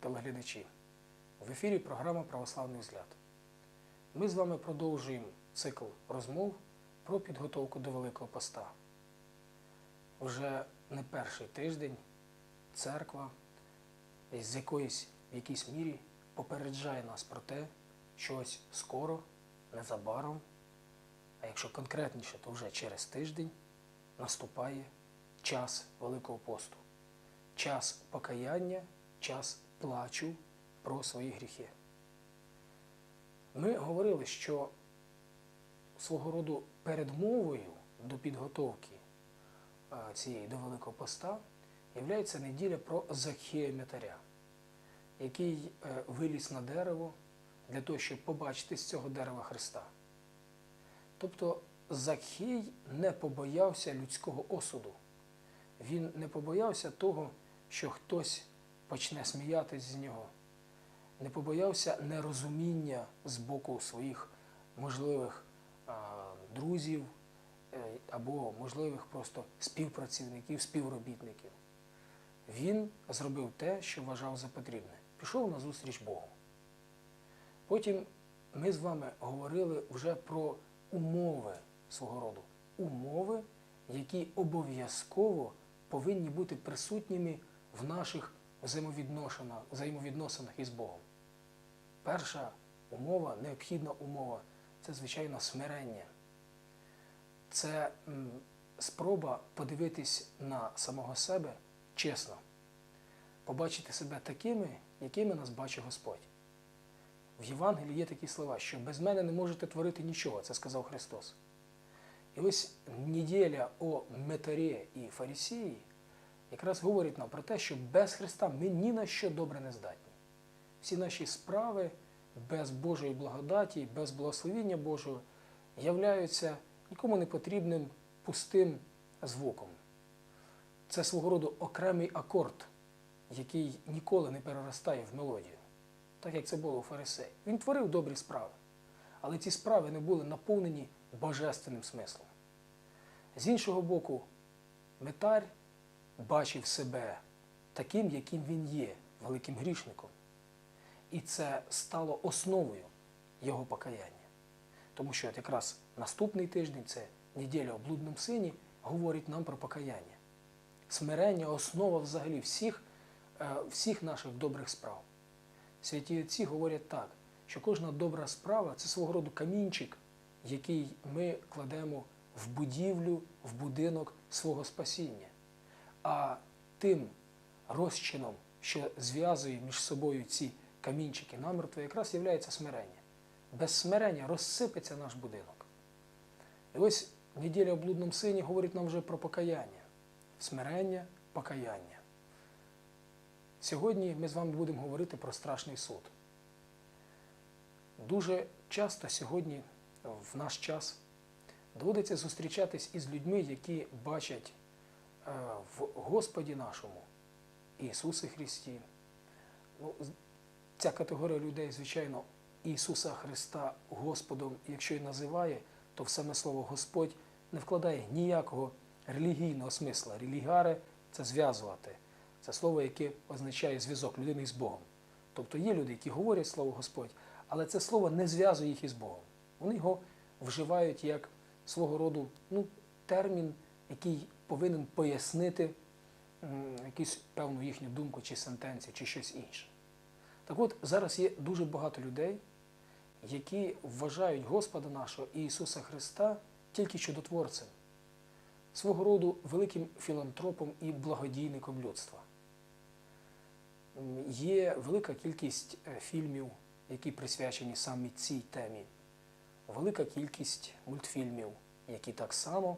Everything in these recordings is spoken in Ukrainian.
телеглядачі. В ефірі програма Православний взгляд. Ми з вами продовжуємо цикл розмов про підготовку до Великого Поста. Вже не перший тиждень церква з якоїсь в якійсь мірі попереджає нас про те, що ось скоро, незабаром, а якщо конкретніше, то вже через тиждень наступає час Великого посту, час покаяння, час плачу про свої гріхи. Ми говорили, що свого роду передмовою до підготовки цієї до Великого Поста є неділя про Захія Мятаря, який е, виліз на дерево для того, щоб побачити з цього дерева Христа. Тобто Захій не побоявся людського осуду. Він не побоявся того, що хтось почне сміятись з нього, не побоявся нерозуміння з боку своїх можливих друзів е, або можливих просто співпрацівників, співробітників. Він зробив те, що вважав за потрібне. Пішов на зустріч Богу. Потім ми з вами говорили вже про умови свого роду. Умови, які обов'язково повинні бути присутніми в наших взаємовідношеннях, взаємовідносинах із Богом. Перша умова, необхідна умова це, звичайно, смирення. Це спроба подивитись на самого себе чесно, побачити себе такими, якими нас бачить Господь. В Євангелії є такі слова, що без мене не можете творити нічого, це сказав Христос. І ось неділя о метарі і фарисії якраз говорить нам про те, що без Христа ми ні на що добре не здатні. Всі наші справи без Божої благодаті, без благословіння Божого являються нікому не потрібним пустим звуком. Це свого роду окремий акорд, який ніколи не переростає в мелодію, так як це було у фарисеї. Він творив добрі справи, але ці справи не були наповнені божественним смислом. З іншого боку, метар бачив себе таким, яким він є, великим грішником. І це стало основою його покаяння. Тому що якраз наступний тиждень, це неділя о блудному сині, говорить нам про покаяння. Смирення основа взагалі всіх, е, всіх наших добрих справ. Святі Отці говорять так, що кожна добра справа це свого роду камінчик, який ми кладемо в будівлю, в будинок свого спасіння. А тим розчином, що зв'язує між собою ці камінчики намертво, якраз є смирення. Без смирення розсипеться наш будинок. І ось неділя о блудному сині говорить нам вже про покаяння. Смирення, покаяння. Сьогодні ми з вами будемо говорити про страшний суд. Дуже часто сьогодні, в наш час, доводиться зустрічатись із людьми, які бачать в Господі нашому Ісусі Христі. Ну, Ця категорія людей, звичайно, Ісуса Христа Господом, якщо і називає, то в саме слово Господь не вкладає ніякого релігійного смисла. Релігаре це зв'язувати. Це слово, яке означає зв'язок людини з Богом. Тобто є люди, які говорять слово Господь, але це слово не зв'язує їх із Богом. Вони його вживають як свого роду ну, термін, який повинен пояснити якусь певну їхню думку, чи сентенцію, чи щось інше. Так от зараз є дуже багато людей, які вважають Господа нашого Ісуса Христа тільки чудотворцем, свого роду великим філантропом і благодійником людства. Є велика кількість е, фільмів, які присвячені саме цій темі, велика кількість мультфільмів, які так само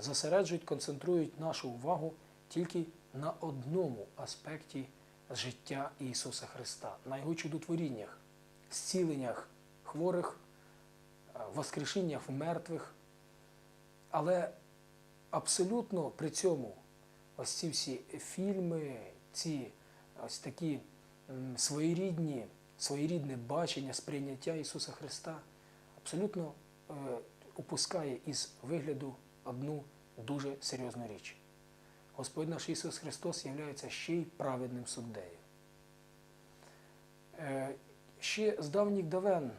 зосереджують, концентрують нашу увагу тільки на одному аспекті життя Ісуса Христа, на Його чудотворіннях, зціленнях хворих, е, воскрешеннях мертвих. Але абсолютно при цьому ось ці всі фільми, ці ось такі своєрідні, своєрідне бачення, сприйняття Ісуса Христа абсолютно е, упускає із вигляду одну дуже серйозну річ. Господь наш Ісус Христос є ще й праведним суддею. Е, Ще з давніх давен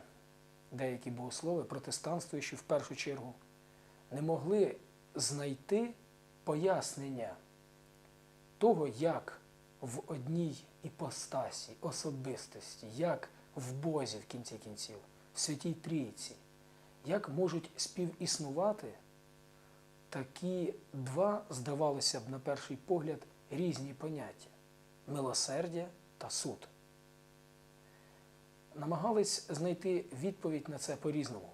деякі богослови, протестанствуючі в першу чергу, не могли знайти пояснення того, як в одній іпостасі, особистості, як в Бозі в кінці кінців, в Святій Трійці, як можуть співіснувати такі два, здавалося б, на перший погляд, різні поняття милосердя та суд. Намагались знайти відповідь на це по-різному.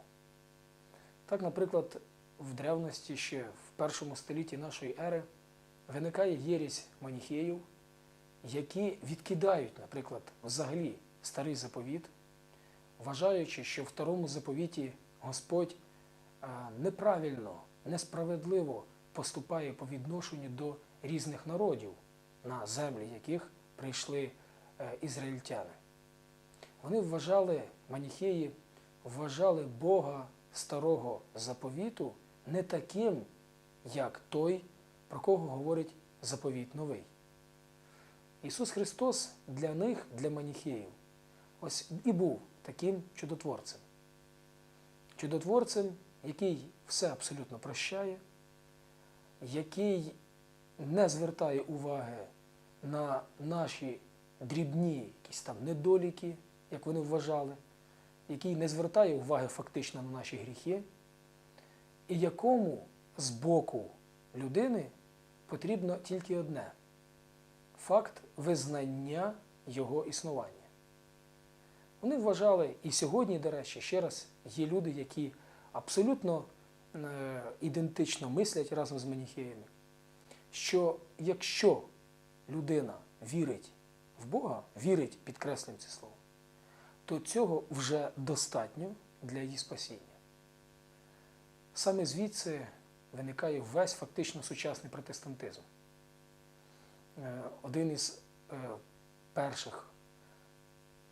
Так, наприклад, в древності ще в першому столітті нашої ери виникає єрість маніхеїв, які відкидають, наприклад, взагалі старий заповіт, вважаючи, що в второму заповіті Господь е, неправильно, несправедливо поступає по відношенню до різних народів, на землі яких прийшли е, ізраїльтяни. Вони вважали, маніхеї вважали Бога старого заповіту не таким, як той, про кого говорить заповіт новий. Ісус Христос для них, для маніхеїв, ось і був таким чудотворцем. Чудотворцем, який все абсолютно прощає, який не звертає уваги на наші дрібні якісь там недоліки, як вони вважали, який не звертає уваги фактично на наші гріхи, і якому з боку людини потрібно тільки одне факт визнання його існування. Вони вважали, і сьогодні, до речі, ще раз, є люди, які абсолютно е, ідентично мислять разом з маніхеями, що якщо людина вірить в Бога, вірить, підкреслюємо це слово, то цього вже достатньо для її спасіння. Саме звідси виникає весь фактично сучасний протестантизм. Е, Один із е, перших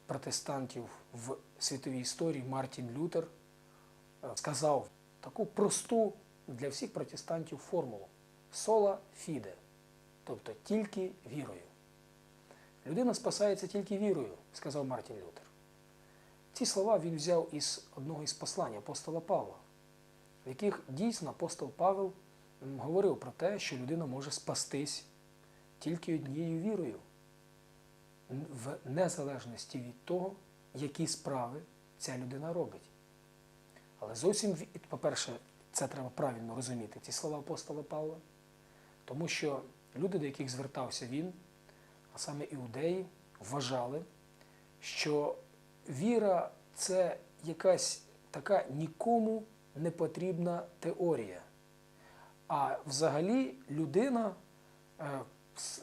протестантів в світовій історії Мартін Лютер сказав таку просту для всіх протестантів формулу сола фіде, тобто тільки вірою. Людина спасається тільки вірою, сказав Мартін Лютер. Ці слова він взяв із одного із послань апостола Павла, в яких дійсно апостол Павел говорив про те, що людина може спастись тільки однією вірою, в незалежності від того, які справи ця людина робить. Але зовсім, по-перше, це треба правильно розуміти, ці слова апостола Павла, тому що люди, до яких звертався він, а саме іудеї, вважали, що віра це якась така нікому не потрібна теорія. А взагалі людина е,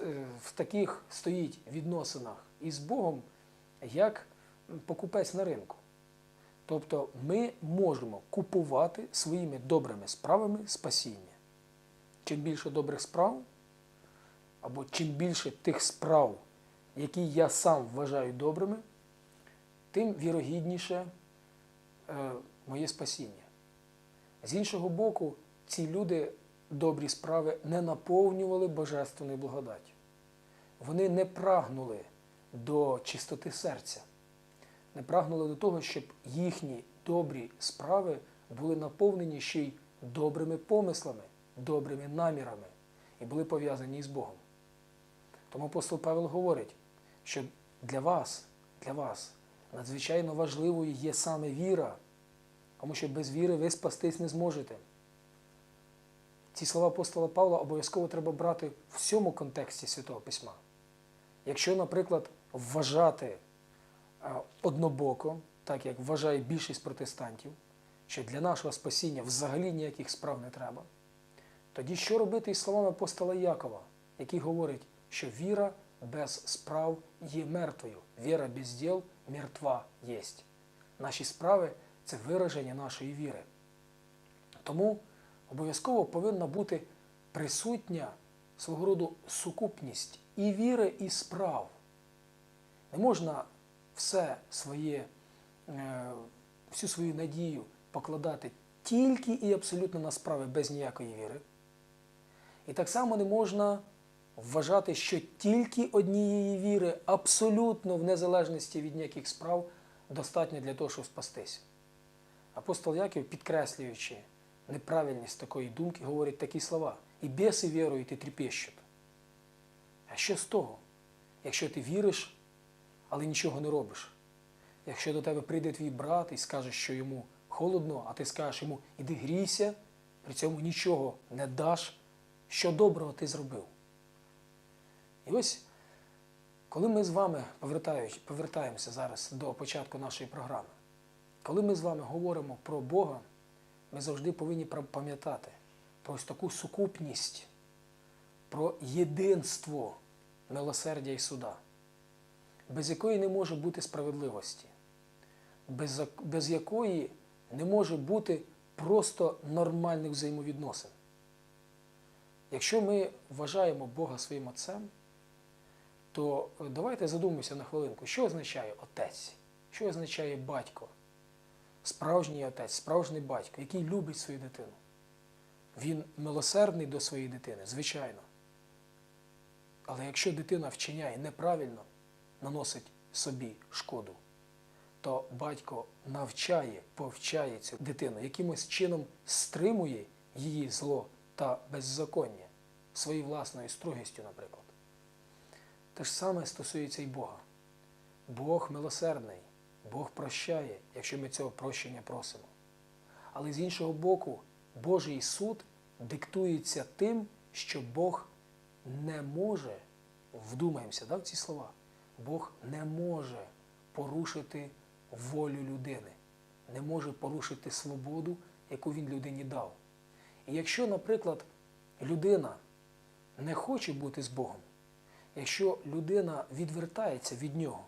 е, в таких стоїть відносинах із Богом, як покупець на ринку. Тобто ми можемо купувати своїми добрими справами спасіння. Чим більше добрих справ, або чим більше тих справ, які я сам вважаю добрими, тим вірогідніше е, моє спасіння. З іншого боку, ці люди добрі справи не наповнювали божественною благодаттю. Вони не прагнули до чистоти серця, не прагнули до того, щоб їхні добрі справи були наповнені ще й добрими помислами, добрими намірами і були пов'язані з Богом. Тому апостол Павел говорить, що для вас, для вас надзвичайно важливою є саме віра, тому що без віри ви спастись не зможете. Ці слова апостола Павла обов'язково треба брати в всьому контексті Святого Письма. Якщо, наприклад, вважати однобоко, так як вважає більшість протестантів, що для нашого спасіння взагалі ніяких справ не треба, тоді що робити із словами апостола Якова, який говорить, що віра без справ є мертвою, віра без діл мертва єсть. Наші справи це вираження нашої віри. Тому обов'язково повинна бути присутня свого роду сукупність і віри, і справ. Не можна все своє, е, всю свою надію покладати тільки і абсолютно на справи без ніякої віри. І так само не можна вважати, що тільки однієї віри, абсолютно в незалежності від ніяких справ, достатньо для того, щоб спастися. Апостол Яків, підкреслюючи неправильність такої думки, говорить такі слова: і біси вірують, і тріпещуть. А що з того? Якщо ти віриш, але нічого не робиш. Якщо до тебе прийде твій брат і скаже, що йому холодно, а ти скажеш йому іди грійся, при цьому нічого не даш, що доброго ти зробив. І ось, коли ми з вами повертаємося зараз до початку нашої програми, коли ми з вами говоримо про Бога, ми завжди повинні пам'ятати про ось таку сукупність, про єдинство милосердя і суда, без якої не може бути справедливості, без, без якої не може бути просто нормальних взаємовідносин. Якщо ми вважаємо Бога своїм отцем, то е, давайте задумаємося на хвилинку, що означає отець, що означає батько, справжній отець, справжній батько, який любить свою дитину. Він милосердний до своєї дитини, звичайно. Але якщо дитина вчиняє неправильно, наносить собі шкоду, то батько навчає, повчає цю дитину, якимось чином стримує її зло та беззаконня своєю власною строгістю, наприклад. Те ж саме стосується і Бога. Бог милосердний, Бог прощає, якщо ми цього прощення просимо. Але з іншого боку, Божий суд диктується тим, що Бог не може, вдумаємося да, в ці слова, Бог не може порушити волю людини, не може порушити свободу, яку він людині дав. І якщо, наприклад, людина не хоче бути з Богом, якщо людина відвертається від нього,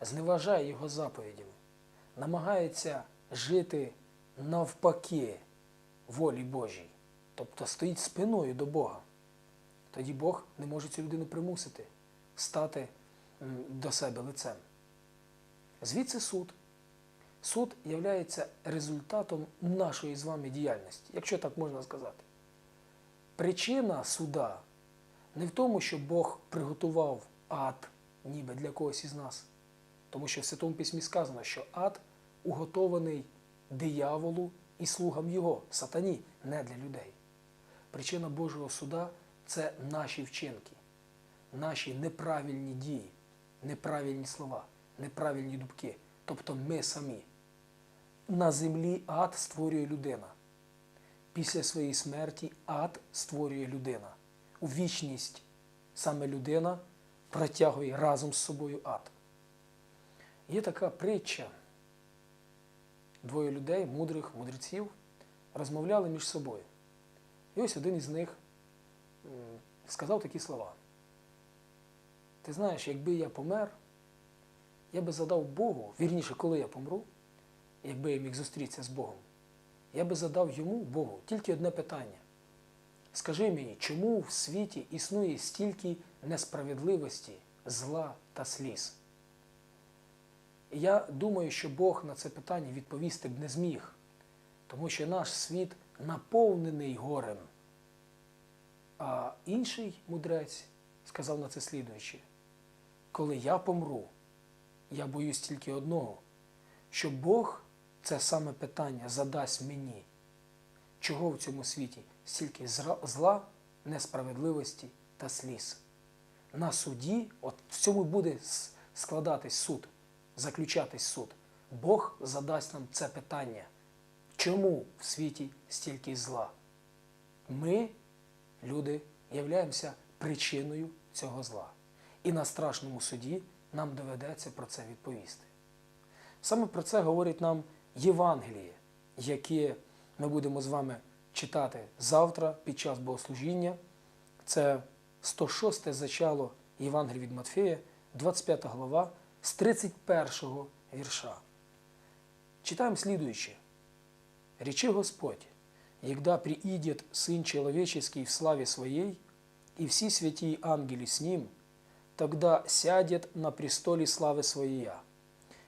зневажає його заповідями, намагається жити навпаки волі Божій, тобто стоїть спиною до Бога, тоді Бог не може цю людину примусити стати до себе лицем. Звідси суд. Суд є результатом нашої з вами діяльності, якщо так можна сказати. Причина суда не в тому, що Бог приготував ад, ніби для когось із нас. Тому що в Святому Письмі сказано, що ад уготований дияволу і слугам його, сатані, не для людей. Причина Божого суда це наші вчинки, наші неправильні дії, неправильні слова, неправильні думки. Тобто ми самі. На землі ад створює людина. Після своєї смерті ад створює людина. У вічність саме людина протягує разом з собою ад. Є така притча. Двоє людей, мудрих, мудреців, розмовляли між собою. І ось один із них сказав такі слова. Ти знаєш, якби я помер, я би задав Богу, вірніше, коли я помру, якби я міг зустрітися з Богом, я би задав йому, Богу, тільки одне питання. Скажи мені, чому в світі існує стільки несправедливості, зла та сліз? І я думаю, що Бог на це питання відповісти б не зміг, тому що наш світ наповнений горем. А інший мудрець сказав на це слідуюче: коли я помру, я боюсь тільки одного, що Бог це саме питання задасть мені, чого в цьому світі стільки зла, несправедливості та сліз. На суді, от в цьому буде складатись суд, заключатись суд. Бог задасть нам це питання. Чому в світі стільки зла? Ми, люди, являємося причиною цього зла. І на страшному суді нам доведеться про це відповісти. Саме про це говорить нам Євангеліє, яке ми будемо з вами читати завтра під час богослужіння. Це 106 зачало Євангелія від Матфея, 25 глава, з 31 вірша. Читаем следующее. Речи Господь, «Егда приидет Сын Человеческий в славе Своей, и все святые ангели с Ним, тогда сядет на престоле славы Своей,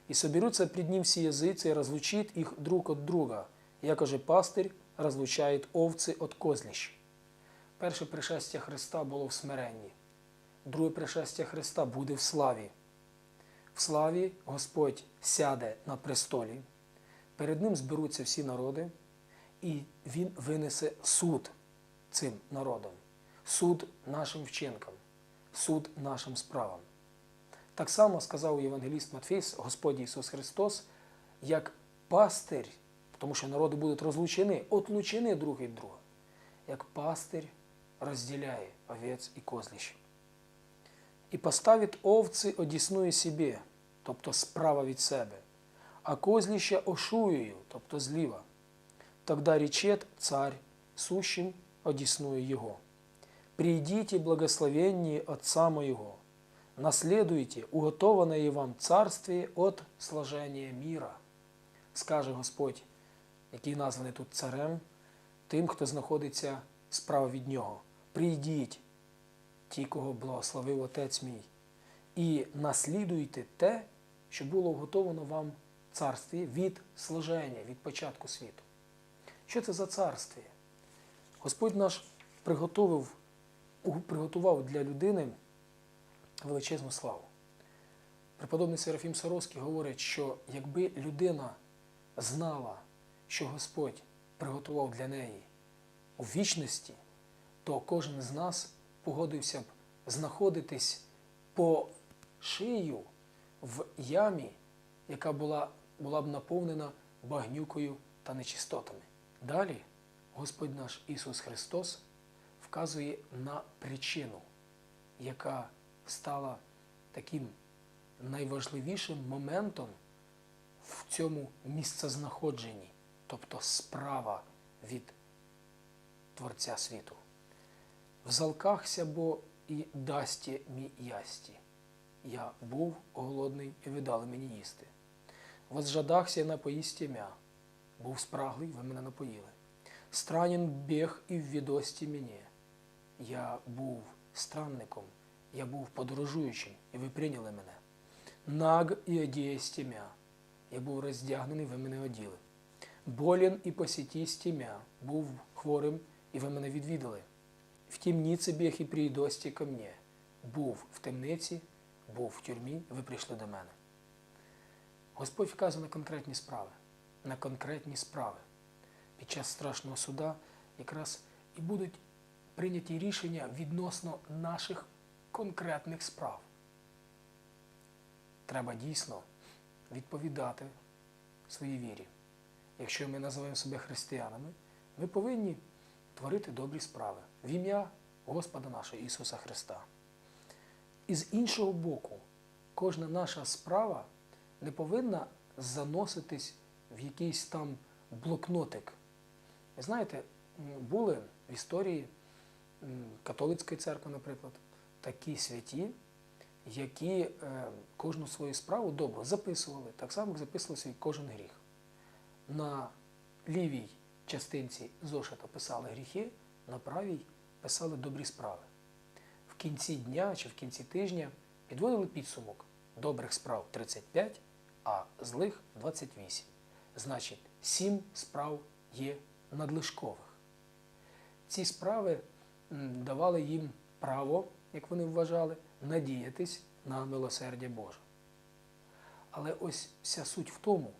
и соберутся пред Ним все языцы, и разлучит их друг от друга, якоже пастырь разлучает овцы от козлищ. Перше пришестя Христа було в смиренні, друге пришестя Христа буде в славі. В славі Господь сяде на престолі, перед ним зберуться всі народи, і Він винесе суд цим народам, суд нашим вчинкам, суд нашим справам. Так само сказав Євангеліст Матфей, Господь Ісус Христос, як пастир, тому що народи будуть розлучені, отлучені друг від друга, як пастир розділяє овець і козлищ. І поставить овці одіснує собі, тобто справа від себе, а козлища ошуєю, тобто зліва. Тогда речет царь сущим одіснує його. Придите, благословенні Отца моего, наследуйте уготованное вам царствие от сложения мира, скаже Господь, який названий тут царем, тим, хто знаходиться справа від нього. Прийдіть, ті, кого благословив Отець мій, і наслідуйте те, що було вготовано вам царстві від сложення, від початку світу. Що це за царстві? Господь наш приготовив, приготував для людини величезну славу. Преподобний Серафім Саровський говорить, що якби людина знала, що Господь приготував для неї у вічності, то кожен з нас погодився б знаходитись по шию в ямі, яка була, була б наповнена багнюкою та нечистотами. Далі Господь наш Ісус Христос вказує на причину, яка стала таким найважливішим моментом в цьому місцезнаходженні, тобто справа від Творця світу. Взалкахся бо і дасті мі ясті. Я був голодний, і ви дали мені їсти. Возжадахся на поїсті мя. Був спраглий, ви мене напоїли. Странен біг і в відості мені. Я був странником, я був подорожуючим, і ви прийняли мене. Наг і одієсті мя. Я був роздягнений, ви мене оділи. Болін і посіті стімя. Був хворим, і ви мене відвідали. В тімніці біг і прийдості ко мне. Був в темниці, був в тюрмі, ви прийшли до мене. Господь вказує на конкретні справи, на конкретні справи. Під час страшного суда якраз і будуть прийняті рішення відносно наших конкретних справ. Треба дійсно відповідати своїй вірі. Якщо ми називаємо себе християнами, ми повинні творити добрі справи в ім'я Господа нашого Ісуса Христа. І з іншого боку, кожна наша справа не повинна заноситись в якийсь там блокнотик. Ви знаєте, були в історії католицької церкви, наприклад, такі святі, які е, кожну свою справу добре записували, так само як записували свій кожен гріх. На лівій частинці зошита писали гріхи, на правій писали добрі справи. В кінці дня чи в кінці тижня підводили підсумок добрих справ 35, а злих 28. Значить, 7 справ є надлишкових. Ці справи давали їм право, як вони вважали, надіятись на милосердя Боже. Але ось вся суть в тому,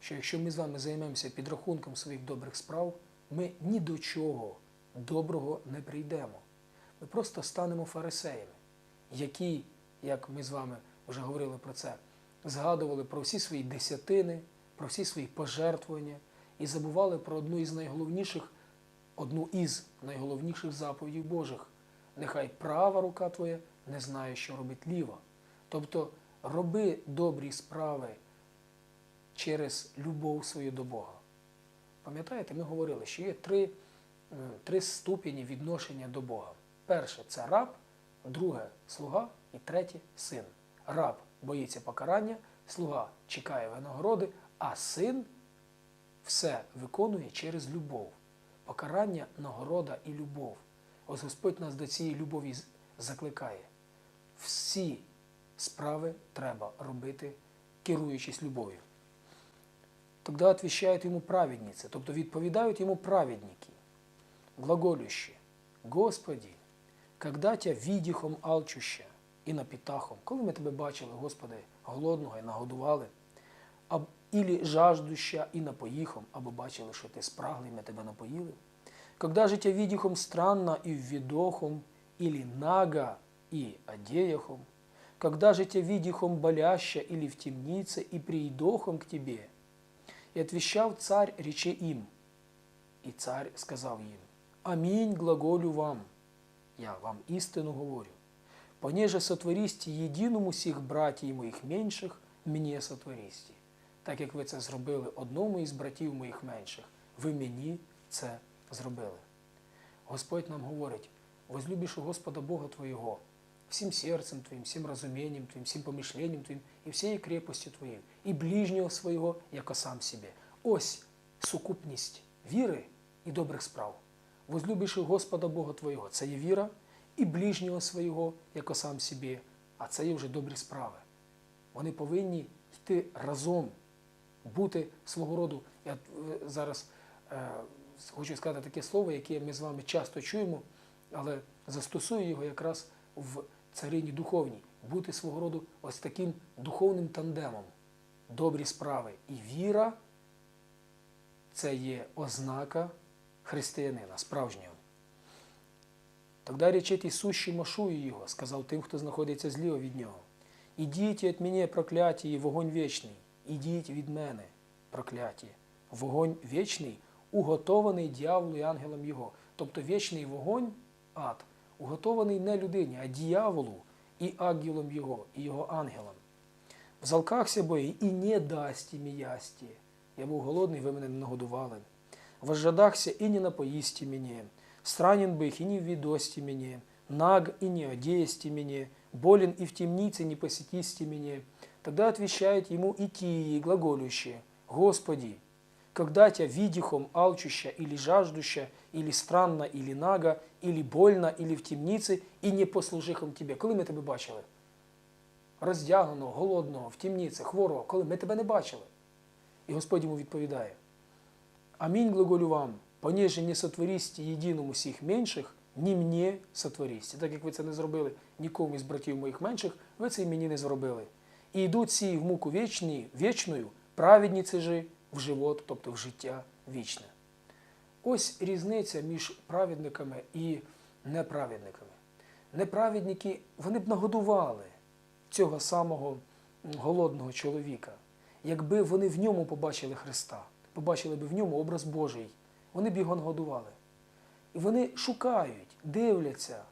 що якщо ми з вами займемося підрахунком своїх добрих справ, ми ні до чого доброго не прийдемо. Ми просто станемо фарисеями, які, як ми з вами вже говорили про це, згадували про всі свої десятини, про всі свої пожертвування і забували про одну із найголовніших, одну із найголовніших заповідей Божих. Нехай права рука твоя не знає, що робить ліва. Тобто роби добрі справи через любов свою до Бога. Пам'ятаєте, ми говорили, що є три, е, три ступені відношення до Бога. Перше це раб, друге слуга і третє син. Раб боїться покарання, слуга чекає винагороди, а син все виконує через любов. Покарання, нагорода і любов. Ось Господь нас до цієї любові закликає. Всі справи треба робити, керуючись любов'ю. Тоді отвіщають йому праведниці, тобто відповідають йому праведники, глаголющі. Господі, когда тя відіхом алчуща і напітахом, коли ми тебе бачили, Господи, голодного і нагодували, аб, ілі жаждуща і напоїхом, або бачили, що ти спраглий, ми тебе напоїли. Когда же тя видихом странно и ввидохом, или наго и одеяхом, когда же тя видихом боляща или в темнице и приидохом к тебе. И отвещал царь рече им. И царь сказал им, Аминь глаголю вам, я вам истину говорю. Понеже сотворісті єдиному всіх братів моїх менших, мені сотворісті. Так як ви це зробили одному із братів моїх менших, ви мені це зробили. Господь нам говорить, возлюбишь Господа Бога твоего всім серцем твоїм, всім розумінням твоїм, всім помишленням твоїм і всією крепостю твоєю, і ближнього свого, яко сам себе. Ось сукупність віри і добрих справ. Возлюбиш у Господа Бога твоєго, це є віра, і ближнього свого, яко сам собі, а це є вже добрі справи. Вони повинні йти разом, бути свого роду. Я е, зараз е, хочу сказати таке слово, яке ми з вами часто чуємо, але застосую його якраз в царині духовній. Бути свого роду ось таким духовним тандемом. Добрі справи і віра це є ознака християнина, справжнього. Тогда речить Ісущий Машую його, сказав тим, хто знаходиться зліво від нього. Ідіть від мене, прокляття, і вогонь вічний. Ідіть від мене, прокляття. Вогонь вічний, уготований дьяволу і ангелам його. Тобто вічний вогонь, ад, уготований не людині, а дьяволу і ангелам його, і його ангелам. В залкахся бої і не дасті міясті. Я був голодний, ви мене не нагодували. Возжадахся і не напоїсті мені. Странен бих і не відості мені. Наг і не одеясті мені. Болен и в темнице не посетисти меня. Тогда отвечает ему и глаголющие, Господи, когда тебя видихом алчуща или жаждуща, или странно, или наго, или больно, или в темнице, і не послужихом тебе. Коли ми тебе бачили? Роздягненого, голодного, в темниці, хворого, коли ми тебе не бачили. І Господь йому відповідає: Амінь глаголю вам, понеже не сотворісті єдиному всіх менших, ні мені сотворісті. Так як ви це не зробили нікому із братів моїх менших, ви це і мені не зробили. І йдуть ці в муку вічні, вічною, праведніці же в живот, тобто в життя вічне. Ось різниця між праведниками і неправедниками. Неправедники вони б нагодували цього самого голодного чоловіка, якби вони в ньому побачили Христа, побачили б в ньому образ Божий, вони б його нагодували. І вони шукають, дивляться,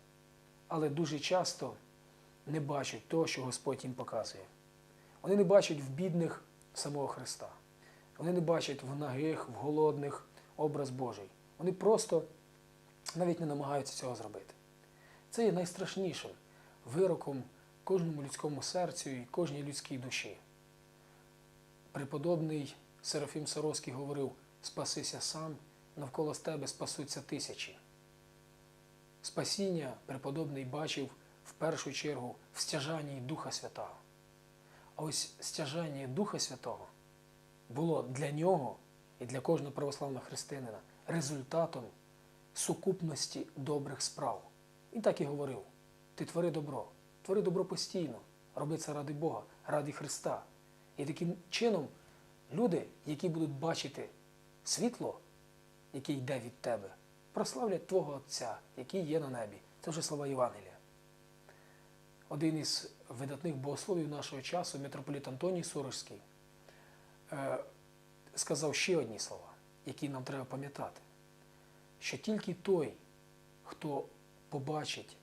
але дуже часто не бачать того, що Господь їм показує. Вони не бачать в бідних самого Христа. Вони не бачать в нагих, в голодних образ Божий. Вони просто навіть не намагаються цього зробити. Це є найстрашнішим вироком кожному людському серцю і кожній людській душі. Преподобний Серафім Саровський говорив: спасися сам, навколо тебе спасуться тисячі. Спасіння преподобний бачив в першу чергу в стяжанні Духа Святого. Ось стяжання Духа Святого було для нього і для кожного православного християнина результатом сукупності добрих справ. Він так і говорив: ти твори добро, твори добро постійно, роби це ради Бога, ради Христа. І таким чином люди, які будуть бачити світло, яке йде від тебе, прославлять Твого Отця, який є на небі. Це вже слова Євангелія. Один із видатних богословів нашого часу, митрополіт Антоній Сурожський, е, сказав ще одні слова, які нам треба пам'ятати, що тільки той, хто побачить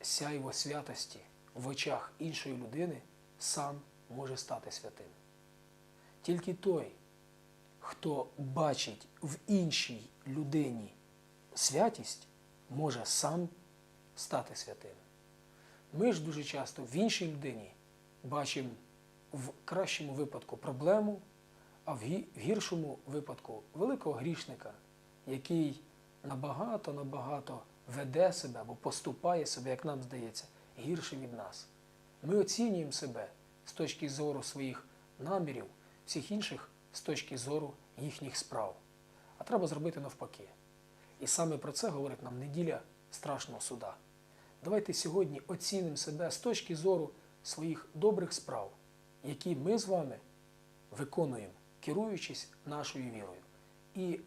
сяйво святості в очах іншої людини, сам може стати святим. Тільки той, хто бачить в іншій людині святість, може сам стати святим. Ми ж дуже часто в іншій людині бачимо в кращому випадку проблему, а в гіршому випадку великого грішника, який набагато-набагато веде себе або поступає себе, як нам здається, гірше від нас. Ми оцінюємо себе з точки зору своїх намірів, всіх інших з точки зору їхніх справ. А треба зробити навпаки. І саме про це говорить нам неділя страшного суда. Давайте сьогодні оцінимо себе з точки зору своїх добрих справ, які ми з вами виконуємо, керуючись нашою вірою. І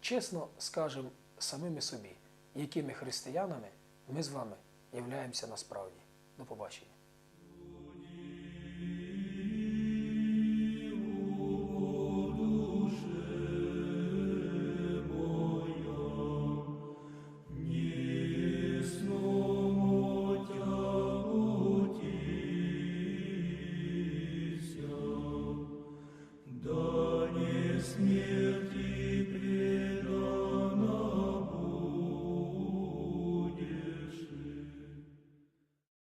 чесно скажемо самими собі, якими християнами ми з вами являємося насправді. До побачення.